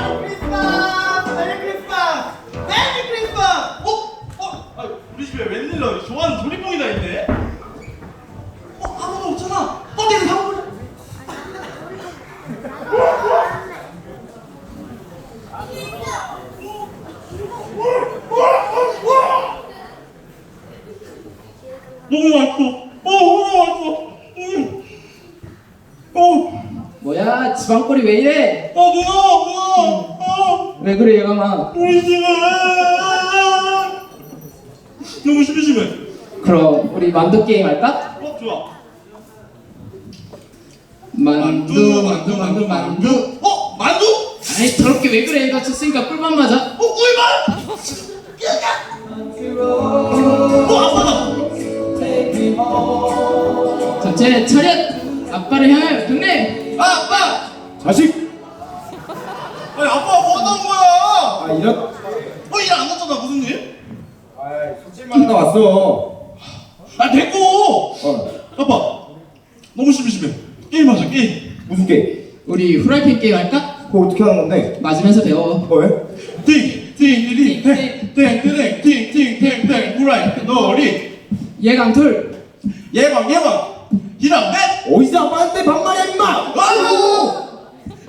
메리 크리스마스! 메리 크리스마스! 어? 어? 아, 우리 집에 웬일로 좋아하는 있네? 어? 아무도 없잖아! 어디서 사먹으려? 너무 맛있어! 어, 너무 맛있어! 음. 어, 뭐야 지방골이 왜 이래? 어! 누나! 어! 왜 그래 집에 너무 심심해. 그럼 우리 만두 게임 할까? 어 좋아. 만두 만두 만두 만두 어 만두? 아이 더럽게 왜 그래 이거 쳤으니까 꿀만 맞아 어 꿀만? 어 아빠다. 전체 차렷 아빠를 향하여 경례 아 아빠. 자식! 아 이런 어 일안 났잖아 무슨 일? 술집만 하다 왔어 아 됐고. 어 아빠 너무 심심해. 게임하자 게임. 무슨 게임? 우리 후라이팬 게임 할까? 그거 어떻게 하는 건데? 맞으면서 배워 어 왜? 띵 띵 띵 띵 띵 띵 띵 띵띵 후라이 놀이 예강툴 예방 예방 기남대 어디서 아빠한테 반말이야 임마! 아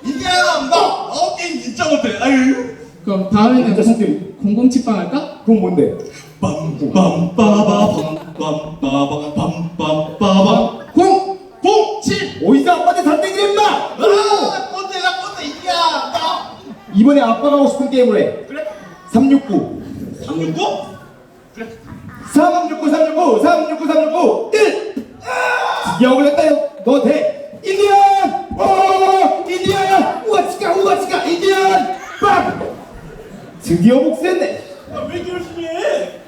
이게 한다 어 게임 진짜 못해 아유 그럼 다음에는 자식들. 공, 공공 칩방 할까? 그건 뭔데? 빰빰빠바밤빰빰빠바밤빰빰빠밤 공! 공! 칠! 어디서 아빠한테 단대기를 임마! 아 꼰대가 꼰대 이게 한다 이번에 아빠가 하고 싶은 게임을 해 그래 369 369? 그래 369 369 369 369 1 드디어 올렸다요 너 돼! 인디언! 어 인디언! 우와치카 우와치카 인디언! 빵! 드디어 복수했네. 아왜 이렇게 열심히 해?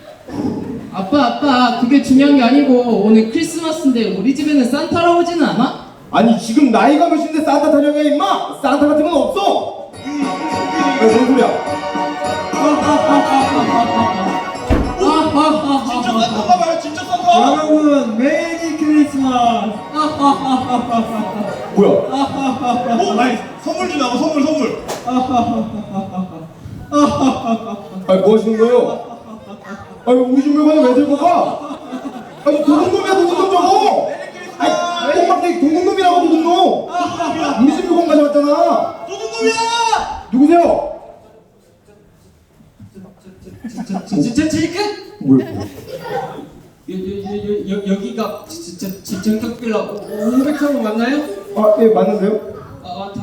아빠 아빠 그게 중요한 게 아니고 오늘 크리스마스인데 우리 집에는 산타 할아버지는 안 와? 아니 지금 나이가 몇인데 산타 타령이야 임마? 산타 같은 건 없어. 왜뭔 소리야? 진짜 산타가 봐요 진짜 산타. 여러분 메리 크리스마스. 뭐야? 어? 아니 선물 주나고 선물 선물 뭐 하시는 거예요 아니 우리 집 물건을 왜 들고 가 아니 도둑놈이야 도둑놈 저거 아니 똥막대기 도둑놈이라고 도둑놈 우리 집 물건 가져왔잖아 도둑놈이야 누구세요 진짜 지금 뭐야 여, 여기가 진짜 전격 빌라 500평 맞나요? 아예 맞는데요 아, 다,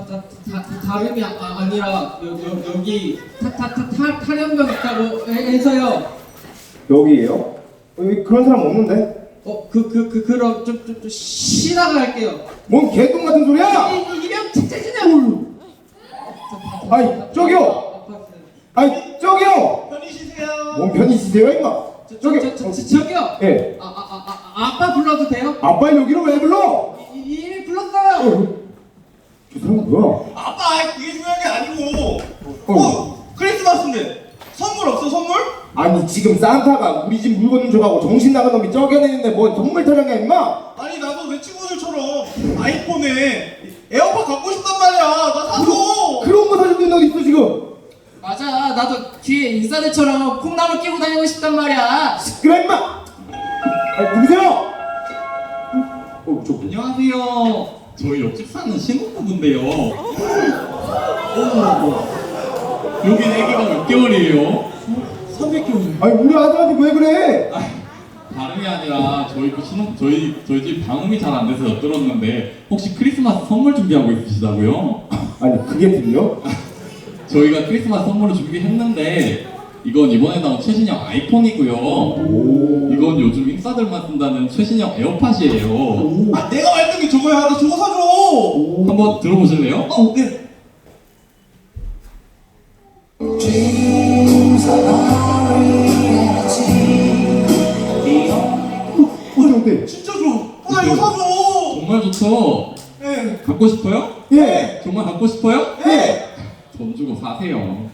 다, 다, 다, 다름이 아, 아니라 여, 여, 여기 타, 타, 타, 타, 타령병 있다고 해- 해서요. 여기에요? 여기 그런 사람 없는데? 어, 그, 그, 그, 그럼 좀, 좀, 좀 쉬다가 할게요. 뭔 개똥 같은 소리야? 이, 이, 이병 진짜지냐? 아니 저기요! 아니 저기요! 편히 쉬세요? 뭔 편이시세요 임마? 저, 저기 저, 저, 저, 저기요. 예. 아, 아, 아, 아, 아빠 불러도 돼요? 아빠 여기로 왜 불러? 이, 이- 이미 불렀어요. 어, 저 사람 뭐야? 아빠 그게 중요한 게 아니고. 어. 어 크리스마스인데. 선물 없어 선물? 아니 지금 산타가 우리 집 물건 좀 줘가고 정신 나간 놈이 쩌겨내는데 뭔 선물 타령이야 임마? 아니 나도 내 친구들처럼 아이폰에 에어팟 갖고 싶단 말이야. 나 사줘. 그런 거 사줄 돈 어디 있어 지금? 맞아. 나도 뒤에 인싸들처럼 콩나물 끼고 다니고 싶단 말이야. 그래 임마! 아니 누구세요? 어저 뭐냐 안녕하세요. 저희 옆집 사는 신혼부부인데요. 여긴 애기가 몇 개월이에요? 300개월 아니 우리 아들한테 왜 그래 다름이 아니라 저희 그 신혼 저희 저희 집 방음이 잘 안 돼서 엿들었는데 혹시 크리스마스 선물 준비하고 있으시다고요? 아니 그게 들려 저희가 크리스마스 선물을 준비했는데 이건 이번에 나온 최신형 아이폰이고요. 이건 요즘 인싸들만 쓴다는 최신형 에어팟이에요. 아 내가 말했던 게 저거야 나 저거 사줘 한번 들어보실래요? 어 네. 어때 어때 진짜 줘어나 이거 사줘 정말 좋죠. 예 갖고 싶어요? 예 정말 갖고 싶어요? 예. 돈 주고 사세요.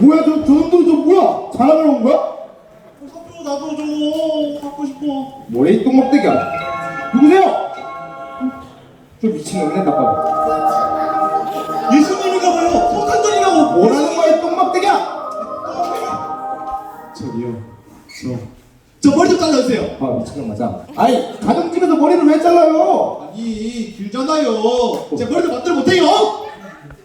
뭐야 저, 저 놈들 저 뭐야 자랑을 온 거야? 사줘 나도 줘 갖고 싶어 뭐래 이 똥먹대기야 누구세요? 저 미친놈이네 나빠 예수님인가 봐요. 성탄절이라고. 뭐라는 거야 똥막대기야 저기요. 저. 저 머리 좀 잘라주세요. 아 미친놈 맞아 아이 가정집에서 머리를 왜 잘라요 아니 길잖아요. 제 머리 좀 만들어 못해요.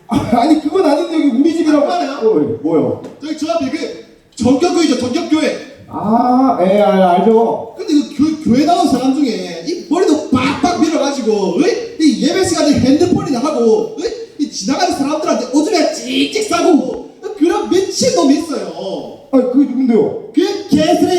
아니 그 건 아닌데 여기 우리 집이라고 뭐예요? 어, 뭐요 저기 저 앞에 그 전격교회죠 전격교회. 아, 예, 아, 알죠. 근데 그 교, 교회 나온 사람 중에 이 머리도 빡빡 밀어가지고 어이? 이 예배 시간에 핸드폰이나 하고 어이? 이 지나가는 사람들한테 오줌에 찍찍 싸고 그런 미친 놈이 있어요. 아, 그게 누군데요? 그 개쓰레기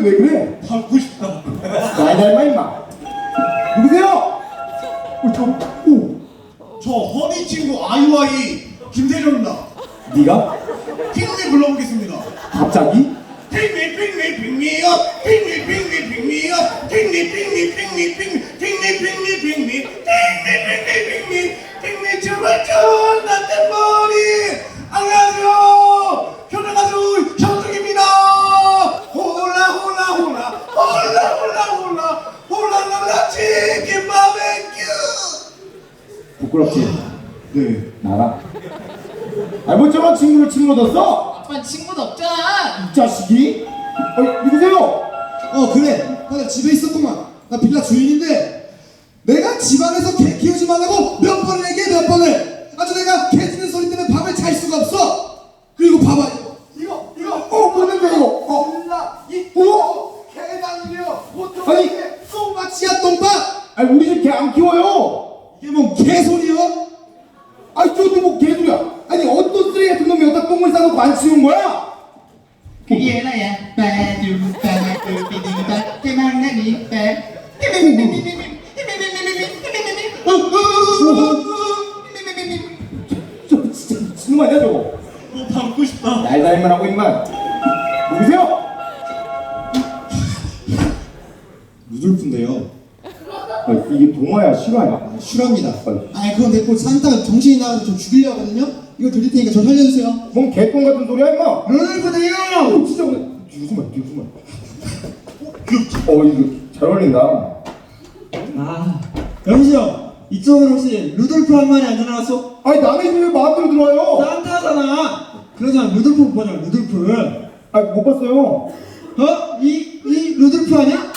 근데 왜 그래? 닮고 싶다. 나 닮아 임마. 누구세요? 어, 저, 오. 저 허니 친구 아이와이 김세정입니다. 네가? 킹을 불러보겠습니다. 갑자기? 핑미 핑미 핑미요 핑미 핑미 핑미요 핑미 핑미 핑미 핑미 네. 나라. 아, 뭐 저런 친구를 친구로 뒀어? 아빠 친구도 없잖아 이 자식이? 어, 누구세요? 어 그래 나 집에 있었구만 나 빌라 주인인데 내가 집안에서 개 키우지 말라고 몇 번을 얘기해 몇 번을 아주 내가 개 짖는 소리 때문에 밤을 잘 수가 없어 그리고 봐봐 이거 이거, 이거, 어, 뭐는데 이거? 어, 몰라 이 어? 개당이며 아니. 똥마치야 똥밥 아니, 우리 집 개 안 키워요. 루돌프인데요 아, 이게 동화야, 실화야? 실화입니다 아, 아니 그건 내꼴 산타가 정신이 나가서 좀 죽이려 하거든요 이거 드릴 테니까 저 살려주세요 뭔 개똥 같은 소리야, 임마? 루돌프네요 어, 진짜 오늘 유수만, 유수만. 어, 이거 잘 어울린다. 아, 형, 이쪽으로 혹시 루돌프 한 마리 안 들어왔어? 아니, 남의 집에 마음대로 들어와요. 산타잖아. 그러잖아, 루돌프 보자, 루돌프. 아, 못 봤어요. 어? 이, 이 루돌프 아니야?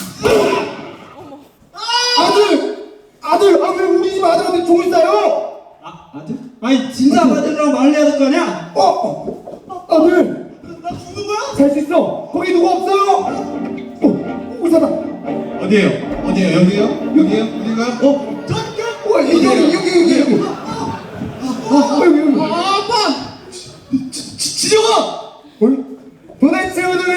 아들! 아들! 아, 왜 우리 집 아들한테 종을 싸요? 아, 아들? 아니, 진짜 아들이라고 말을 해야 될거 아니야? 어, 어, 아들! 나 죽는 거야? 살수 있어! 거기 누구 없어요? 어, 의사다! 어디에요? 어디에요? 여기에요? 여기에요? 어디가요? 어? 어, 여기, 여기, 여기, 여기, 여기! 아, 여기, 여기! 지- 지정아! 어? 도대체 오늘 왜